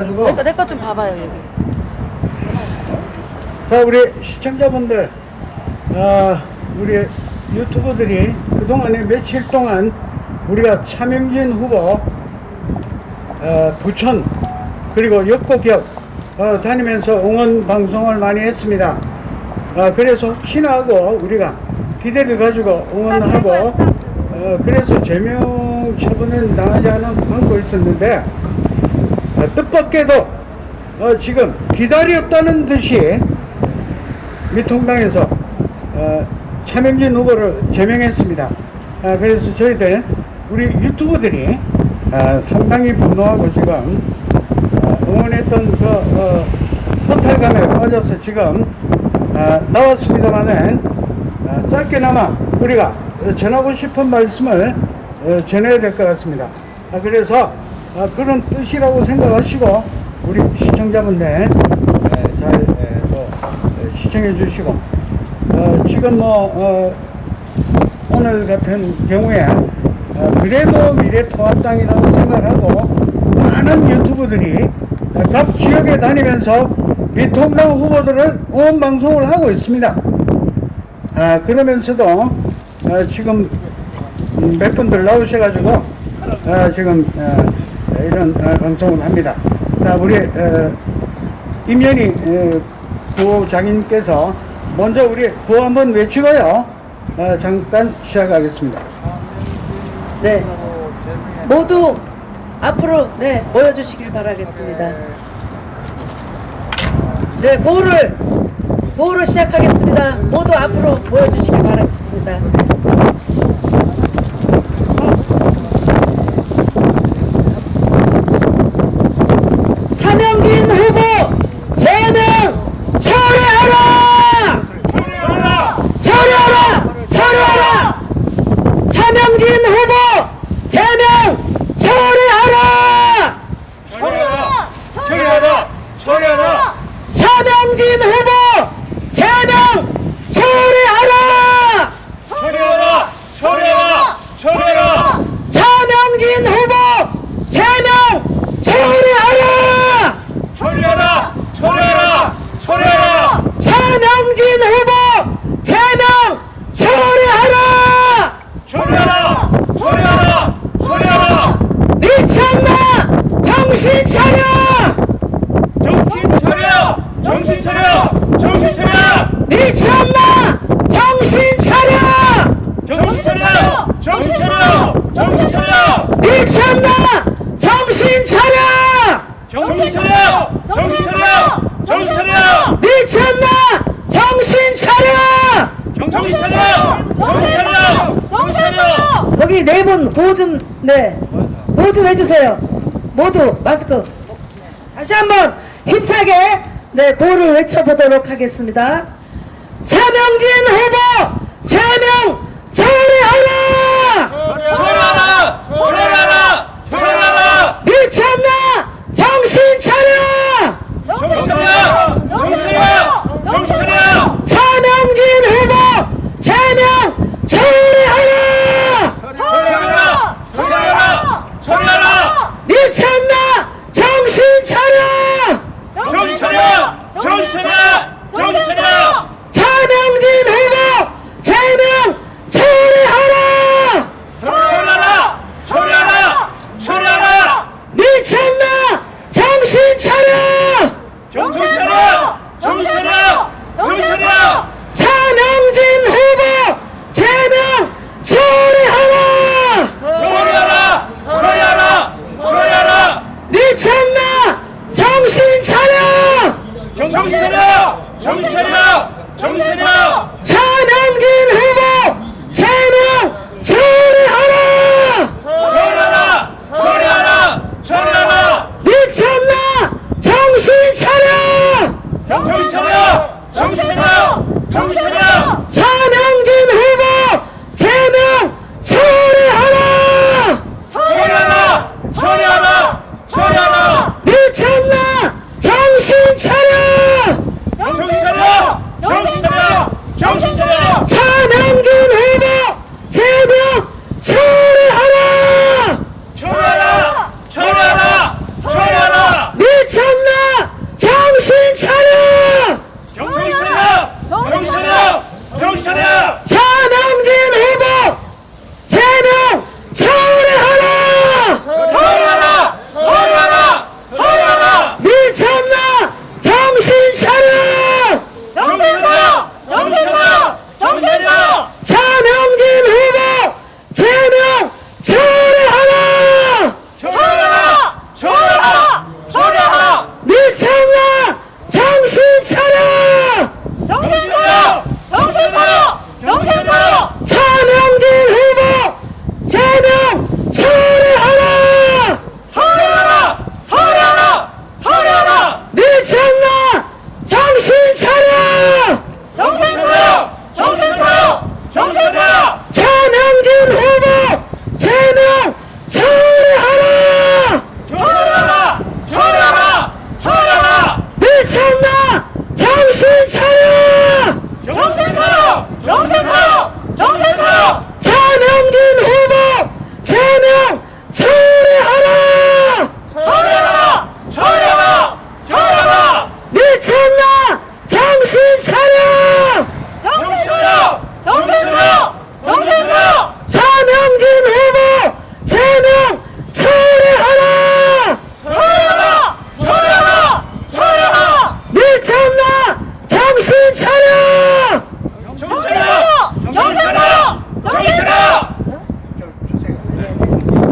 내거 내거 좀 봐봐요 여기. 자 우리 시청자분들 아 우리 유튜버들이 그동안에 며칠 동안 우리가 차명진 후보 어, 부천 그리고 역곡역 어, 다니면서 응원 방송을 많이 했습니다. 아, 그래서 혹시나 하고 우리가 기대를 가지고 응원을 하고 어, 그래서 제명 처분은 나가지 않은 않고 있었는데 어, 뜻밖에도 어, 지금 기다렸다는 듯이 미통당에서 어, 차명진 후보를 제명했습니다. 아, 그래서 저희들 우리 유튜버들이 아, 상당히 분노하고 지금 어, 응원했던 그 어, 포탈감에 빠져서 지금 아, 나왔습니다만은 아, 짧게나마 우리가 전하고 싶은 말씀을 어, 전해야 될 것 같습니다. 아, 그래서 아, 그런 뜻이라고 생각하시고 우리 시청자분들 에, 잘 에, 또, 에, 시청해 주시고 어, 지금 뭐 어, 오늘 같은 경우에 어, 그래도 미래통합당이라고 생각하고 많은 유튜브들이 어, 각 지역에 다니면서 미통당 후보들을 응원 방송을 하고 있습니다. 아, 그러면서도 어, 지금 음, 몇 분들 나오셔가지고 어, 지금 어, 이런 어, 방송을 합니다. 자, 우리 어, 임현희 어, 부장님께서 먼저 우리 구호 한번 외치고요. 어, 잠깐 시작하겠습니다. 네. 모두 앞으로 네 모여주시길 바라겠습니다. 네 고를 고를 시작하겠습니다. 모두 앞으로 모여주시길 바라겠습니다. 차명진 후보 제명 철회하라! 철회하라! 철회하라! 차명진 후보 제명 철회하라! 처리하라! 처리하라! 처리하라! 차명진 후보 제명 철회하라! 처리하라! 처리하라! 처리하라! 차명진 후보 제명 철회하라! 처리하라! 처리하라! 처리하라! 차명진 후보 제명 철회하라! 처리하라! 처리하라! 처리하라! 미쳤나! 정신 차려! 정신 차려! 정신 차려! 정신 차려! 미쳤나! 정신 차려! 정신 차려! 정신 차려! 정신 차려! 미쳤나! 정신 차려! 정신 차려! 정신 차려! 정신 차려! 미쳤나! 정신 차려! 정신 차려! 정신 차려! 정신 차려! 거기 네 분 구호 좀, 네. 구호 좀 해주세요. 모두 마스크. 다시 한번 힘차게, 네, 구호를 외쳐보도록 하겠습니다.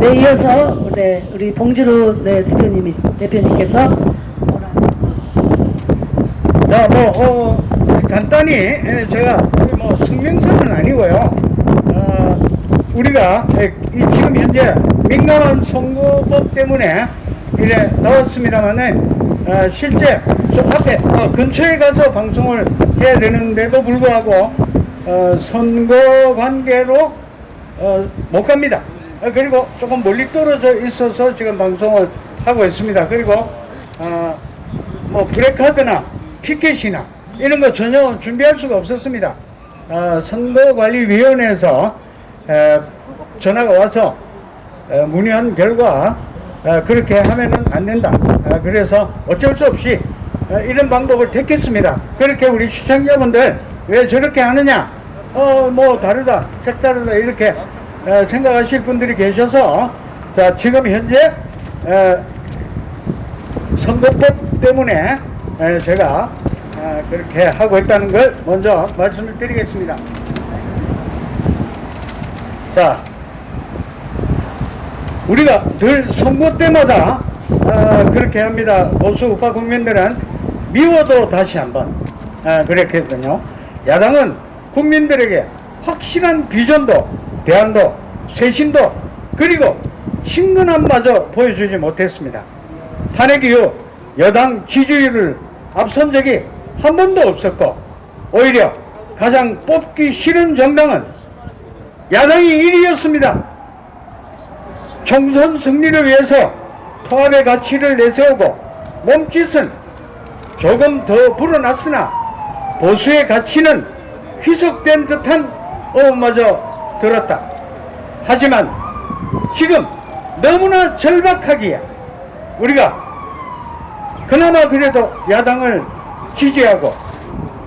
이어서 네, 우리 봉지루 네, 대표님이 대표님께서 자, 뭐, 어, 간단히, 예, 제가, 뭐, 성명서는 아니고요. 어, 우리가, 예, 이 지금 현재 민감한 선거법 때문에 이래 나왔습니다만은, 어, 실제 저 앞에, 어, 근처에 가서 방송을 해야 되는데도 불구하고, 어, 선거 관계로, 어, 못 갑니다. 어, 그리고 조금 멀리 떨어져 있어서 지금 방송을 하고 있습니다. 그리고, 어, 뭐 브레카드나 피켓이나 이런 거 전혀 준비할 수가 없었습니다. 어, 선거관리위원회에서 에, 전화가 와서 에, 문의한 결과 에, 그렇게 하면은 안 된다. 에, 그래서 어쩔 수 없이 에, 이런 방법을 택했습니다. 그렇게 우리 시청자분들 왜 저렇게 하느냐? 어, 뭐 다르다, 색다르다 이렇게 에, 생각하실 분들이 계셔서 자 지금 현재 에, 선거법 때문에 에, 제가 아, 그렇게 하고 있다는 걸 먼저 말씀을 드리겠습니다. 자, 우리가 늘 선거 때마다 아, 그렇게 합니다. 보수 우파 국민들은 미워도 다시 한번 아, 그랬거든요. 야당은 국민들에게 확실한 비전도 대안도 쇄신도 그리고 친근함마저 보여주지 못했습니다. 탄핵 이후 여당 지지율을 앞선 적이 한 번도 없었고 오히려 가장 뽑기 싫은 정당은 야당이 1위였습니다. 총선 승리를 위해서 통합의 가치를 내세우고 몸짓은 조금 더 불어났으나 보수의 가치는 희석된 듯한 어음마저 들었다. 하지만 지금 너무나 절박하기에 우리가 그나마 그래도 야당을 지지하고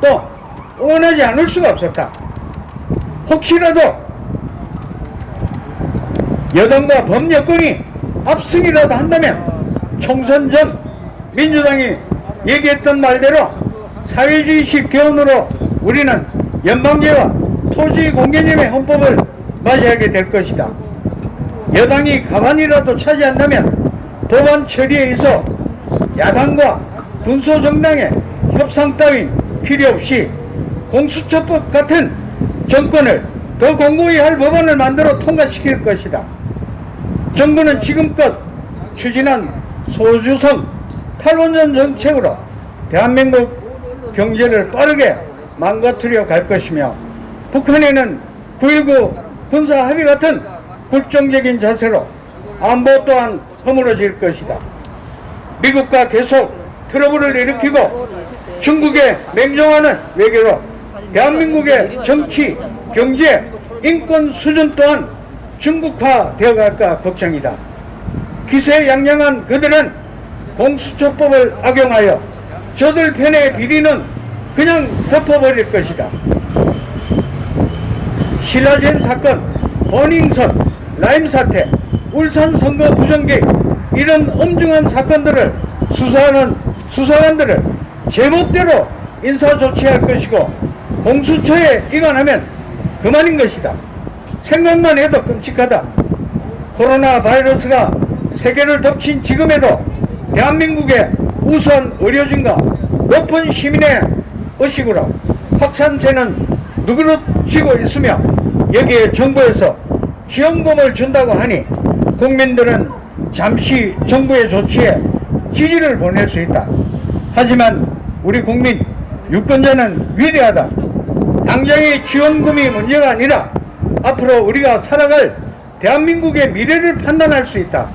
또 응원하지 않을 수가 없었다. 혹시라도 여당과 범여권이 압승이라도 한다면 총선 전 민주당이 얘기했던 말대로 사회주의식 교훈으로 우리는 연방제와 토지 공개념의 헌법을 맞이하게 될 것이다. 여당이 가만이라도 차지한다면 법안 처리에 있어 야당과 군소정당의 협상 따윈 필요 없이 공수처법 같은 정권을 더 공고히 할 법안을 만들어 통과시킬 것이다. 정부는 지금껏 추진한 소주성 탈원전 정책으로 대한민국 경제를 빠르게 망가뜨려 갈 것이며 북한에는 9.19 군사 합의 같은 굴종적인 자세로 안보 또한 허물어질 것이다. 미국과 계속 트러블을 일으키고 중국에 맹종하는 외교로 대한민국의 정치, 경제, 인권 수준 또한 중국화 되어갈까 걱정이다. 기세양양한 그들은 공수처법을 악용하여 저들 편의 비리는 그냥 덮어버릴 것이다. 신라젠 사건, 버닝선, 라임 사태, 울산 선거 부정기 이런 엄중한 사건들을 수사하는 수사관들을 제멋대로 인사 조치할 것이고 공수처에 이관하면 그만인 것이다. 생각만 해도 끔찍하다. 코로나 바이러스가 세계를 덮친 지금에도 대한민국의 우수한 의료진과 높은 시민의 의식으로 확산세는 누그러지고 있으며 여기에 정부에서 지원금을 준다고 하니 국민들은 잠시 정부의 조치에 지지를 보낼 수 있다. 하지만 우리 국민 유권자는 위대하다. 당장의 지원금이 문제가 아니라 앞으로 우리가 살아갈 대한민국의 미래를 판단할 수 있다.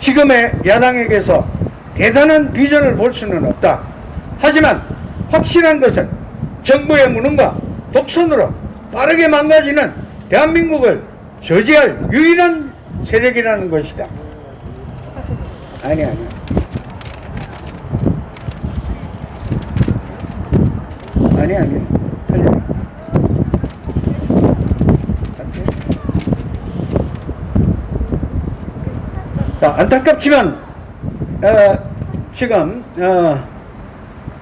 지금의 야당에게서 대단한 비전을 볼 수는 없다. 하지만 확실한 것은 정부의 무능과 독선으로 빠르게 망가지는 대한민국을 저지할 유일한 세력이라는 것이다. 아니 아니. 아니 아니. 틀려. 자, 안타깝지만 어, 지금 어,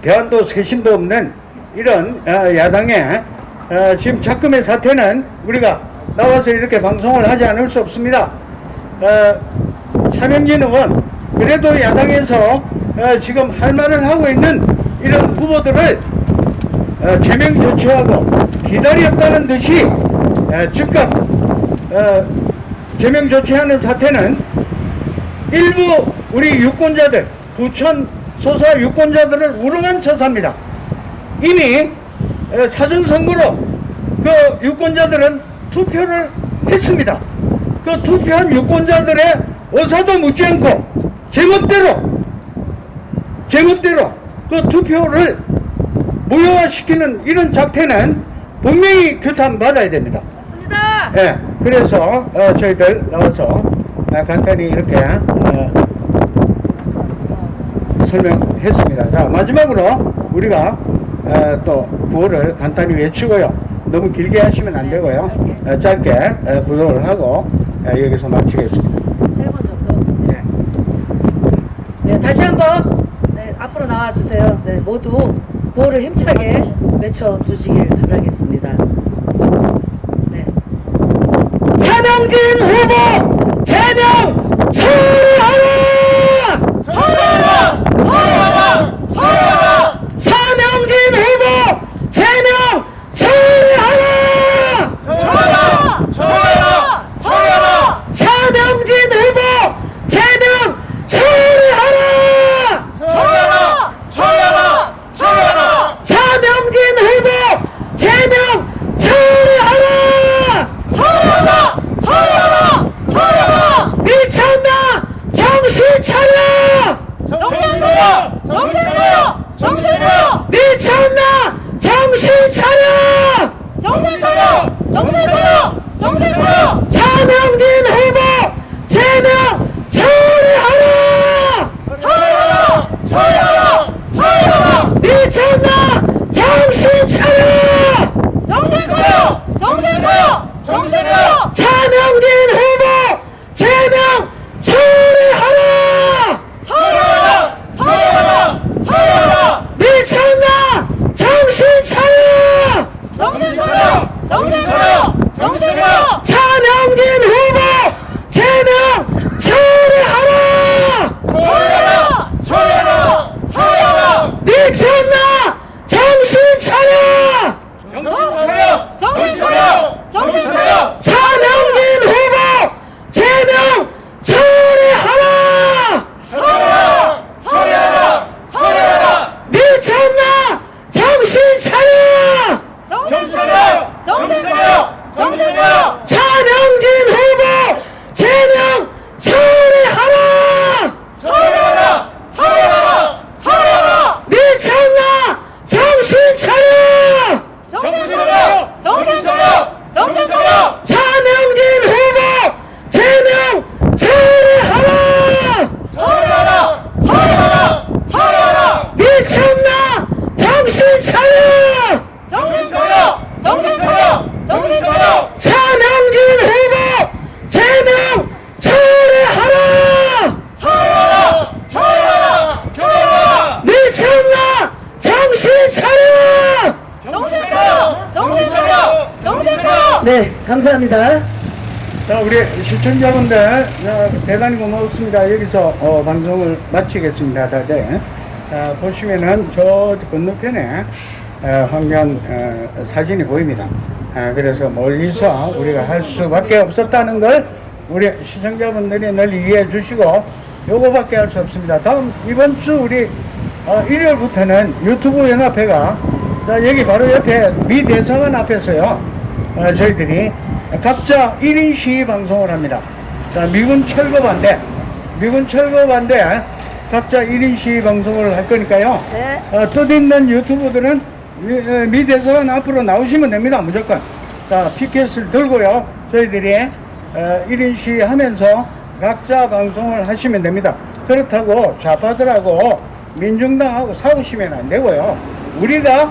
대안도 세신도 없는 이런 어, 야당의 어, 지금 작금의 사태는 우리가 나와서 이렇게 방송을 하지 않을 수 없습니다. 어, 차명진 의원 그래도 야당에서 어, 지금 할 말을 하고 있는 이런 후보들을 어, 제명 조치하고 기다렸다는 듯이 어, 즉각 어, 제명 조치하는 사태는 일부 우리 유권자들 부천 소사 유권자들을 우롱한 처사입니다. 이미 어, 사전선거로 그 유권자들은 투표를 했습니다. 그 투표한 유권자들의 의사도 묻지 않고 제멋대로 제멋대로 그 투표를 무효화시키는 이런 작태는 분명히 규탄 받아야 됩니다. 맞습니다. 예, 그래서 어, 저희들 나와서 어, 간단히 이렇게 어, 설명했습니다. 자 마지막으로 우리가 어, 또 구호를 간단히 외치고요. 너무 길게 하시면 안 되고요. 어, 짧게 어, 구호를 하고 어, 여기서 마치겠습니다. 세번 정도. 네. 네, 다시 한번 네, 앞으로 나와 주세요. 네, 모두 구호를 힘차게 외쳐 주시길 바라겠습니다. 네. 차명진 후보 제명 처 시청자분들 어, 대단히 고맙습니다. 여기서 어, 방송을 마치겠습니다. 다들 자, 보시면은 저 건너편에 어, 황면 어, 사진이 보입니다. 아, 그래서 멀리서 우리가 할 수밖에 없었다는 걸 우리 시청자분들이 늘 이해해 주시고 요거밖에 할 수 없습니다. 다음 이번 주 우리 어, 일요일부터는 유튜브 연합회가 자, 여기 바로 옆에 미 대사관 앞에서요. 어, 저희들이 각자 1인 시위 방송을 합니다. 자, 미군 철거 반대, 미군 철거 반대 각자 1인 시위 방송을 할 거니까요. 네. 어, 뜻있는 유튜버들은 미, 어, 미 대사관 앞으로 나오시면 됩니다. 무조건. 자, 피켓을 들고요. 저희들이 어, 1인 시위 하면서 각자 방송을 하시면 됩니다. 그렇다고 좌파들하고 민중당하고 싸우시면 안 되고요. 우리가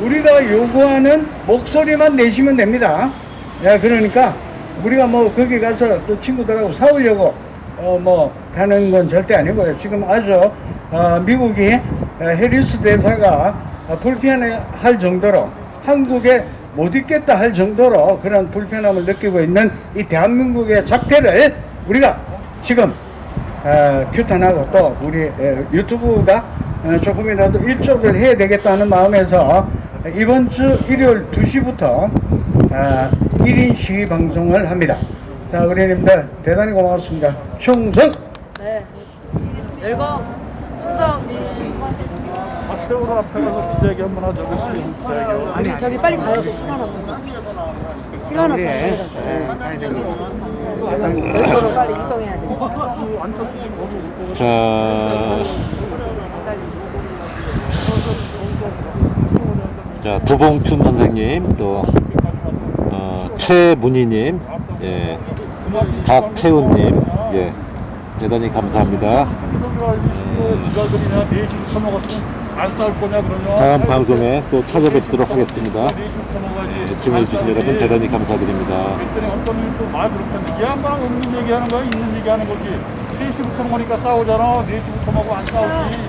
우리가 요구하는 목소리만 내시면 됩니다. 예, 그러니까 우리가 뭐 거기 가서 또 친구들하고 싸우려고 어 뭐 가는 건 절대 아니고요. 지금 아주 어, 미국이 어, 해리스 대사가 어, 불편할 정도로 한국에 못 있겠다 할 정도로 그런 불편함을 느끼고 있는 이 대한민국의 작태를 우리가 지금 어, 규탄하고 또 우리 에, 유튜브가 어, 조금이라도 일조를 해야 되겠다는 마음에서 이번 주 일요일 2시부터 어, 1인 시위 방송을 합니다. 자, 우리님들 대단히 고맙습니다. 충성! 네. 열공 충성. 세월호 앞에 가서 기자회견 한번 하자고 기자회견. 우리 저기 빨리 가요. 시간 없어서. 시간 없어서. 가야 됩니다. 지금 열도로 빨리 이동해야 돼. 자, 자 도봉춘 선생님 또 어, 최문희님, 예, 박채훈님, 예, 대단히 감사합니다. 기자들이나 4시부터 먹었으면 안 싸울 거냐 그러면. 다음 방송에 또 찾아뵙도록 하겠습니다. 4시부터 먹어야지. 예, 시청해 주신 여러분 대단히 감사드립니다. 그랬더니 어떤 또말 그렇게 하는데 이 양반은 없는 얘기하는 거야 있는 얘기하는 거지 3시부터 먹으니까 싸우잖아 4시부터 먹고 안 싸우지